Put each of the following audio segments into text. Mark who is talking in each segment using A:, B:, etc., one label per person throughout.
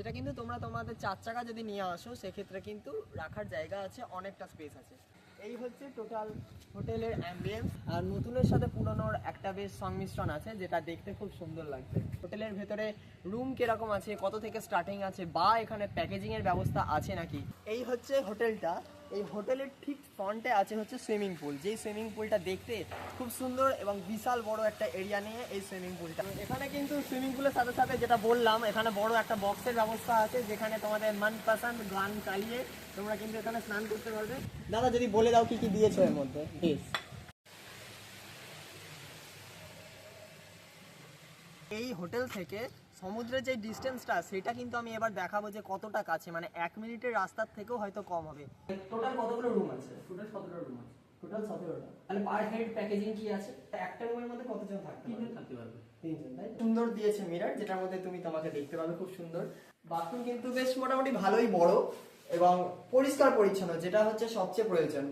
A: যেটা কিন্তু তোমরা তোমাদের চার চাকা যদি নিয়ে আসো, সেক্ষেত্রে কিন্তু রাখার জায়গা আছে, অনেকটা স্পেস আছে। এই হচ্ছে টোটাল হোটেলের অ্যাম্বিয়েন্স আর নতুনের সাথে পুরনোর একটা বেশ সংমিশ্রণ আছে, যেটা দেখতে খুব সুন্দর লাগছে। হোটেলের ভেতরে রুম কীরকম আছে, কত থেকে স্টার্টিং আছে, বা এখানে প্যাকেজিংয়ের ব্যবস্থা আছে নাকি? এই হচ্ছে হোটেলটা। এই হোটেলের ঠিক ফ্রন্টে আছে হচ্ছে সুইমিং পুল যেই সুইমিং পুলটা দেখতে খুব সুন্দর এবং বিশাল বড় একটা এরিয়া নিয়ে এই সুইমিং পুলটা এখানে কিন্তু সুইমিং পুলের সাথে সাথে যেটা বললাম, এখানে বড় একটা বক্সের ব্যবস্থা আছে যেখানে তোমাদের মনপসন্দ গান চালিয়ে তোমরা কিন্তু এখানে স্নান করতে পারবে। দাদা, যদি বলে দাও কি কি দিয়েছ এর মধ্যে? প্লিজ এই হোটেল থেকে সমুদ্রের যে ডিস্টেন্সটা সেটা কিন্তু আমি এবার দেখাবো যে কতটা কাছে। মানে এক মিনিটের রাস্তার থেকেও হয়তো কম হবে। টোটাল কতগুলো রুম আছে?
B: টোটাল সতেরো রুম আছে।
A: টোটাল সতেরোটা। তাহলে পার হেড প্যাকেজিং কি আছে? একটা রুমের মধ্যে কতজন থাকতে পারবে?
B: তিনজন থাকতে পারবে।
A: তিনজন তাই সুন্দর দিয়েছে মিরার যেটার মধ্যে তুমি তোমাকে দেখতে পাবে খুব সুন্দর। বাথরুম কিন্তু বেশ মোটামুটি ভালোই বড় এবং পরিষ্কার পরিচ্ছন্ন যেটা হচ্ছে সবচেয়ে প্রয়োজন।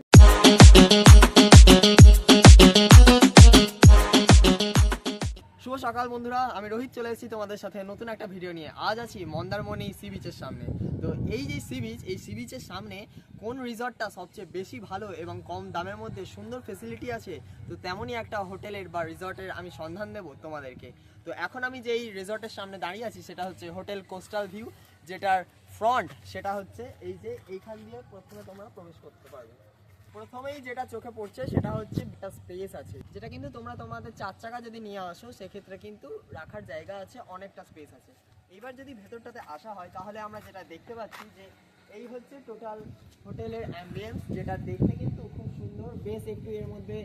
A: সকাল, বন্ধুরা। আমি রোহিত চলে এসেছি তোমাদের সাথে নতুন একটা ভিডিও নিয়ে। আজ আছি মন্দারমণি সি বিচের সামনে। তো এই যে সি বিচ এই সি বিচের সামনে কোন রিসর্টটা সবচেয়ে বেশি ভালো এবং কম দামের মধ্যে সুন্দর ফেসিলিটি আছে? তো তেমনই একটা হোটেলের বা রিসর্টের আমি সন্ধান দেব তোমাদেরকে। তো এখন আমি যেই রিসর্টের সামনে দাঁড়িয়ে আছি, সেটা হচ্ছে হোটেল কোস্টাল ভিউ, যেটার ফ্রন্ট সেটা হচ্ছে এই যে এইখান দিয়ে প্রথমে তোমরা প্রবেশ করতে পারবে। প্রথমেই যেটা চোখে পড়ছে সেটা হচ্ছে একটা স্পেস আছে। যেটা কিন্তু তোমরা তোমাদের চার চাকা যদি নিয়ে আসো, সেক্ষেত্রে কিন্তু রাখার জায়গা আছে, অনেকটা স্পেস আছে। এবার যদি ভেতরটাতে আসা হয়, তাহলে আমরা যেটা দেখতে পাচ্ছি যে এই হচ্ছে টোটাল হোটেলের অ্যাম্বিয়েন্স যেটা দেখতে কিন্তু খুব সুন্দর। বেশ একটু এর মধ্যে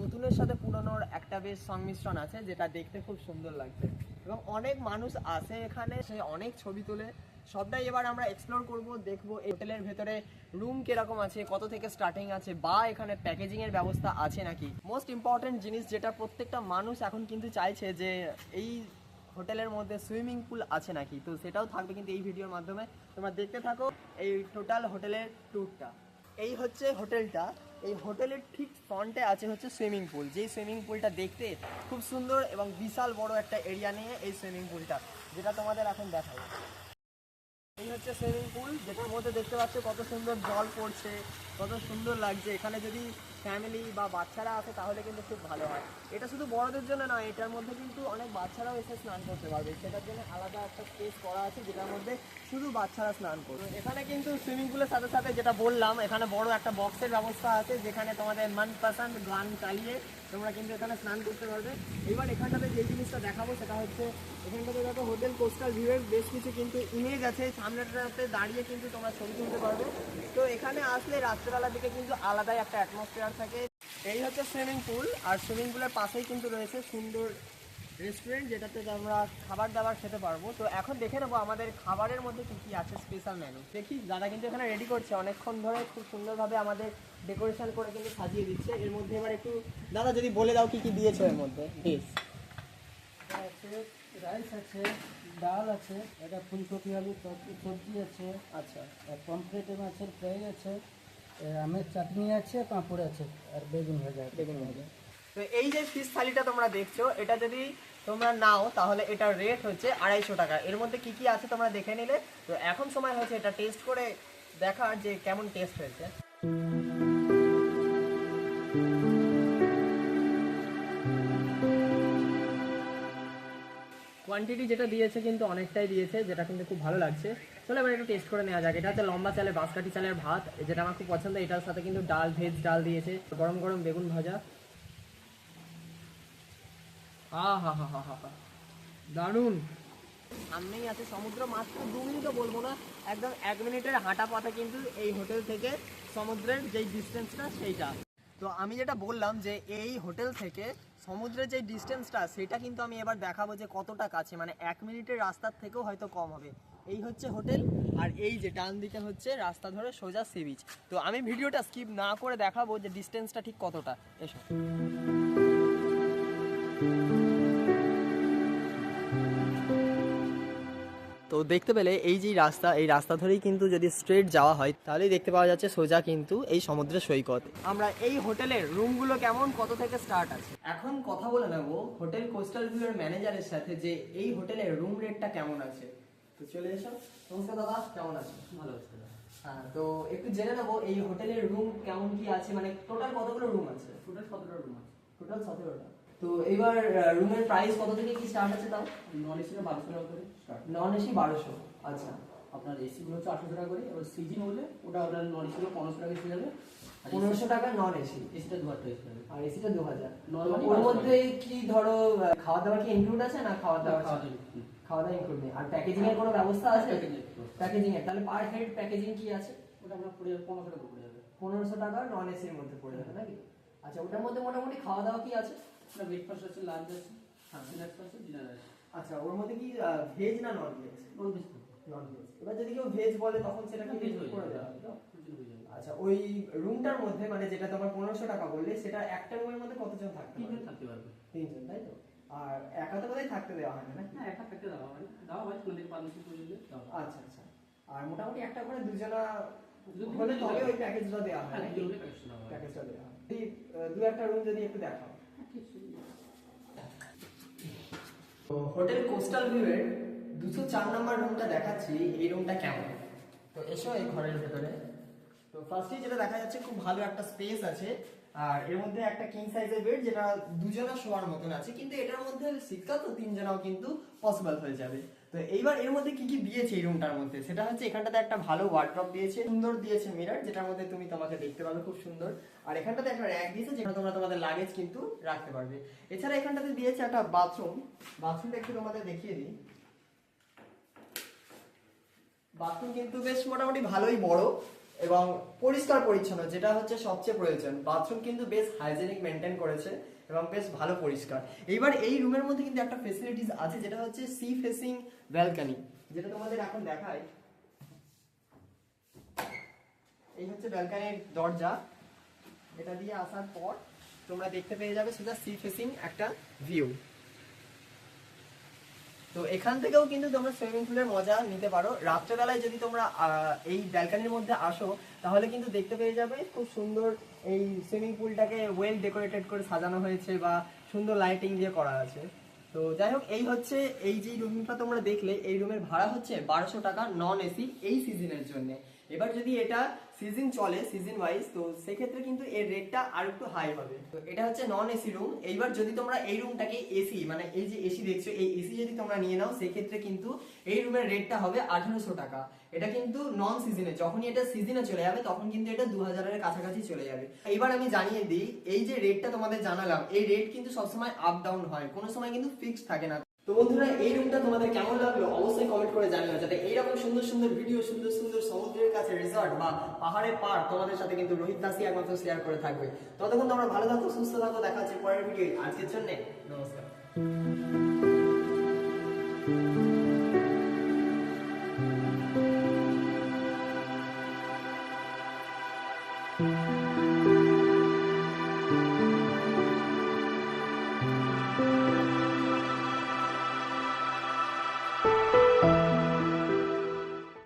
A: নতুনের সাথে পুরনোর একটা বেশ সংমিশ্রণ আছে, যেটা দেখতে খুব সুন্দর লাগছে। এবং অনেক মানুষ আসে এখানে, সে অনেক ছবি তোলে। সবটাই এবার আমরা এক্সপ্লোর করব, দেখব এই হোটেলের ভেতরে রুম কীরকম আছে, কত থেকে স্টার্টিং আছে, বা এখানে প্যাকেজিং এর ব্যবস্থা আছে নাকি? মোস্ট ইম্পর্টেন্ট জিনিস যেটা প্রত্যেকটা মানুষ এখন কিন্তু চাইছে যে এই হোটেলের মধ্যে সুইমিং পুল আছে নাকি? তো সেটাও থাকবে কিন্তু এই ভিডিওর মাধ্যমে। তোমরা দেখতে থাকো এই টোটাল হোটেলের ট্যুরটা এই হচ্ছে হোটেলটা এই হোটেলের ঠিক ফ্রন্টে আছে হচ্ছে সুইমিং পুল যেই সুইমিং পুলটা দেখতে খুব সুন্দর এবং বিশাল বড় একটা এরিয়া নিয়ে এই সুইমিং পুলটা যেটা তোমাদের এখন দেখাবো। এই হচ্ছে সুইমিং পুল যেটার মধ্যে দেখতে পাচ্ছ কত সুন্দর জল পড়ছে, কত সুন্দর লাগছে। এখানে যদি ফ্যামিলি বা বাচ্চারা আসে তাহলে কিন্তু খুব ভালো হয়। এটা শুধু বড়দের জন্য নয়, এটার মধ্যে কিন্তু অনেক বাচ্চারাও এসে স্নান করতে পারবে। সেটার জন্য আলাদা একটা স্পেস করা আছে যেটার মধ্যে শুধু বাচ্চারা স্নান করবে। এখানে কিন্তু সুইমিং পুলের সাথে সাথে যেটা বললাম, এখানে বড় একটা বক্সের ব্যবস্থা আছে, যেখানে তোমাদের মনপসন্দ গান চালিয়ে তোমরা কিন্তু এখানে স্নান করতে পারবে। এবার এখানটাতে যে জিনিসটা দেখাবো সেটা হচ্ছে, এখানটাতে দেখো হোটেল, কোস্টাল ভিউয়ের বেশ কিছু কিন্তু ইমেজ আছে। সামনেটাতে দাঁড়িয়ে কিন্তু তোমরা ছবি তুলতে পারবে। তো এখানে আসলে রাত্রেবেলার দিকে কিন্তু আলাদাই একটা অ্যাটমসফিয়ার থাকে। এই হচ্ছে সুইমিং পুল আর সুইমিং পুলের পাশেই কিন্তু রয়েছে সুন্দর রেস্টুরেন্ট যেটাতে আমরা খাবার দাবার খেতে পারব। তো এখন দেখে নেব আমাদের খাবারের মধ্যে কী কী আছে স্পেশাল মেনু দেখি দাদা কিন্তু এখানে রেডি করছে অনেকক্ষণ ধরে খুব সুন্দরভাবে আমাদের ডেকোরেশন করে কিন্তু সাজিয়ে দিচ্ছে। এর মধ্যে এবার একটু দাদা যদি বলে দাও কী কী দিয়েছ এর মধ্যে প্লিজ
B: আছে রাইস আছে ডাল আছে এটা ফুলকপি আলু সবজি আছে।
A: আচ্ছা।
B: আর পমফ্রেট মাছের ফ্রাই আছে আমের চাটনি আছে পাঁপড় আছে আর বেগুন ভাজা
A: বেগুন ভাজা। তো এই যে ফিশ থালিটা তোমরা দেখছ এটা যদি তোমরা নাও, তাহলে এটার রেট হচ্ছে আড়াইশো টাকা। এর মধ্যে কি কি আছে তোমরা দেখে নিলে? তো এখন সময় হয়েছে এটা টেস্ট করে দেখার যে কেমন টেস্ট হয়েছে। কোয়ান্টিটি যেটা দিয়েছে কিন্তু অনেকটাই দিয়েছে, যেটা কিন্তু খুব ভালো লাগছে। চলো এবার একটু টেস্ট করে নেওয়া যাক। এটা হচ্ছে লম্বা চালের বাঁশকাঠি চালের ভাত, যেটা আমার খুব পছন্দ। এটার সাথে কিন্তু ডাল ভেজ ডাল দিয়েছে। গরম গরম বেগুন ভাজা। আ হা হা হা দারুণ। সামনেই আছে সমুদ্র, মাত্র দু মিনিটও বলব না, একদম এক মিনিটের হাঁটা পথে কিন্তু এই হোটেল থেকে সমুদ্রের যেই ডিস্টেন্সটা সেইটা। তো আমি যেটা বললাম যে এই হোটেল থেকে সমুদ্রের যে ডিস্টেন্সটা সেটা কিন্তু আমি এবার দেখাবো যে কতটা কাছে মানে এক মিনিটের রাস্তার থেকেও হয়তো কম হবে। এই হচ্ছে হোটেল, আর এই যে ডান দিকে হচ্ছে রাস্তা ধরে সোজা সি বিচ। তো আমি ভিডিওটা স্কিপ না করে দেখাবো যে ডিস্টেন্সটা ঠিক কতটা। এসো। তো দেখতে পেলে এই যে রাস্তা এই রাস্তা ধরেই কিন্তু যদি স্ট্রেট যাওয়া হয় তাহলেই দেখতে পাওয়া যাচ্ছে সোজা কিন্তু এই সমুদ্রের সৈকত। আমরা এই হোটেলের রুমগুলো কেমন কত থেকে স্টার্ট আছে? এখন কথা বলে নেব হোটেল কোস্টাল ভিউয়ের ম্যানেজারের সাথে যে এই হোটেলের রুম রেটটা কেমন আছে। তো চলে এসো। নমস্কার দাদা কেমন আছো?
B: ভালো আছে
A: হ্যাঁ তো একটু জেনে নেব এই হোটেলের রুম কেমন কি আছে মানে টোটাল কতগুলো রুম আছে?
B: টোটাল সতেরো রুম আছে?
A: টোটাল সতেরোটা। তো এবার রুমের প্রাইস কত থেকে কি স্টার্ট আছে তাও?
B: নন এসিটা বারোশো টাকা করে
A: নন এসি বারোশো আচ্ছা।
B: আপনার এসিগুলো হচ্ছে আটশো টাকা করে এবার সিজন হলে ওটা আপনার নন এসিগুলো পনেরোশো টাকা এসে যাবে।
A: পনেরোশো টাকা নন এসি
B: এসিটা দু হাজার এসে
A: আর এসিটা দু হাজার ওর মধ্যে কি ধরো খাওয়া দাওয়া কি ইনক্লুড আছে না খাওয়া দাওয়া
B: খাওয়া? দাওয়া
A: খাওয়া দাওয়া ইনক্লুড নেই। আর প্যাকেজিং এর কোনো ব্যবস্থা আছে? প্যাকেজিং এর তাহলে পার হেড প্যাকেজিং কি আছে?
B: ওটা আপনার পনেরোশো টাকা পড়ে যাবে।
A: পনেরোশো টাকা নন এসির মধ্যে পড়ে যাবে নাকি? আচ্ছা ওটার মধ্যে মোটামুটি খাওয়া দাওয়া কি আছে?
B: ওটা ব্রেকফাস্ট আছে লাঞ্চ আছে স্ন্যাক্স আছে ডিনার আছে।
A: আচ্ছা ওর মধ্যে কি ভেজ না non veg
B: non veg
A: non veg এবার যদি কেউ ভেজ বলে তখন সেটা কি
B: ভেজ
A: করে
B: হয়ে
A: দেওয়া হবে
B: হয়ে
A: আচ্ছা ওই রুমটার মধ্যে মানে যেটা তোমার পনেরোশো টাকা বললে সেটা একটা রুমের মধ্যে কতজন থাকতে পারবে?
B: থাকতে পারবে।
A: তিনজন তাই তো? আর একা তো বোধহয় থাকতে দেওয়া হয় না
B: হ্যাঁ একা থাকতে দেওয়া হয়। দেওয়া হয় কোনো দিন পারমিশন করে দিলে
A: আচ্ছা আচ্ছা। আর মোটামুটি একটা করে দুজনা হলে তবে ওই প্যাকেজটা দেওয়া হয়
B: হ্যাঁ হয়।
A: প্যাকেজটা দেওয়া হয়। দু একটা রুম যদি একটু দেখাও। হোটেল কোস্টাল ভিউয়ের দুশো চার নম্বর রুমটা দেখাচ্ছি এই রুমটা কেমন? তো এসো এই ঘরের ভেতরে। তো ফার্স্টে যেটা দেখা যাচ্ছে খুব ভালো একটা স্পেস আছে আর এর মধ্যে একটা কিং সাইজের বেড যেটা দুজনা শোয়ার মতন আছে কিন্তু এটার মধ্যে শীতকাল তো তিনজনাও কিন্তু পসিবল হয়ে যাবে। তো এইবার এর মধ্যে কি কি দিয়েছে এই রুমটার মধ্যে? সেটা হচ্ছে এখানটাতে একটা ভালো ওয়ার্ড্রপ দিয়েছে। সুন্দর দিয়েছে মিরর যেটার মধ্যে তুমি তোমাকে দেখতে পাবে, খুব সুন্দর। আর এখানটাতে একটা র্যাক দিয়েছে, যেখানে তোমরা তোমাদের লাগেজ কিন্তু রাখতে পারবে। এছাড়া এখানটাতে দিয়েছে একটা বাথরুম বাথরুমটা একটু তোমাদের দেখিয়ে দিই। বাথরুম কিন্তু বেশ মোটামুটি ভালোই বড় এবং পরিষ্কার পরিচ্ছন্ন, যেটা হচ্ছে সবচেয়ে প্রয়োজন। বাথরুম কিন্তু বেশ হাইজেনিক মেনটেন করেছে। এবং বেশ ভালো পরিষ্কার। এইবার এই রুমের মধ্যে কিন্তু একটা ফেসিলিটিস আছে, যেটা হচ্ছে সি ফেসিং ব্যালকানি যেটা তোমাদের এখন দেখায়। এই হচ্ছে ব্যালকানির দরজা। এটা দিয়ে আসার পর তোমরা দেখতে পেয়ে যাবে সেটা সি ফেসিং একটা ভিউ তো এখান থেকেও কিন্তু তোমরা সুইমিং পুলের মজা নিতে পারো। রাত্রেবেলায় যদি তোমরা এই ব্যালকানির মধ্যে আসো, তাহলে কিন্তু দেখতে পেয়ে যাবে খুব সুন্দর এই সুইমিং পুলটাকে ওয়েল ডেকোরেটেড করে সাজানো হয়েছে বা সুন্দর লাইটিং দিয়ে করা আছে। তো যাই হোক, এই হচ্ছে, এই যে রুমটা তোমরা দেখলে, এই রুমের ভাড়া হচ্ছে বারোশো টাকা নন এসি এই সিজনের জন্য। এবার যদি এটা সিজন চলে সিজন ওয়াইজ তো সেক্ষেত্রে কিন্তু এর রেটটা আর একটু হাই হবে। তো এটা হচ্ছে নন এসি রুম এইবার যদি তোমরা এই রুমটাকে এসি মানে এই যে এসি দেখছ, এই এসি যদি তোমরা নিয়ে নাও, সেক্ষেত্রে কিন্তু এই রুমের রেটটা হবে আঠারোশো টাকা। এটা কিন্তু নন সিজনে যখনই এটা সিজনে চলে যাবে, তখন কিন্তু এটা দু হাজারের কাছাকাছি চলে যাবে। এইবার আমি জানিয়ে দিই, এই যে রেটটা তোমাদের জানালাম, এই রেট কিন্তু সবসময় আপ ডাউন হয়, কোনো সময় কিন্তু ফিক্সড থাকে না। তো বন্ধুরা, এই রুমটা তোমাদের কেমন লাগল অবশ্যই কমেন্ট করে জানিও, যাতে এইরকম সুন্দর সুন্দর ভিডিও সুন্দর সুন্দর সমুদ্রের কাছে রিসর্ট বা পাহাড়ের পার তোমাদের সাথে কিন্তু রোহিত দাসই একমাত্র শেয়ার করে থাকবে। ততক্ষণ তোমরা ভালো থাকো, সুস্থ থাকো, দেখা হচ্ছে পরের ভিডিও আজকের জন্য নমস্কার।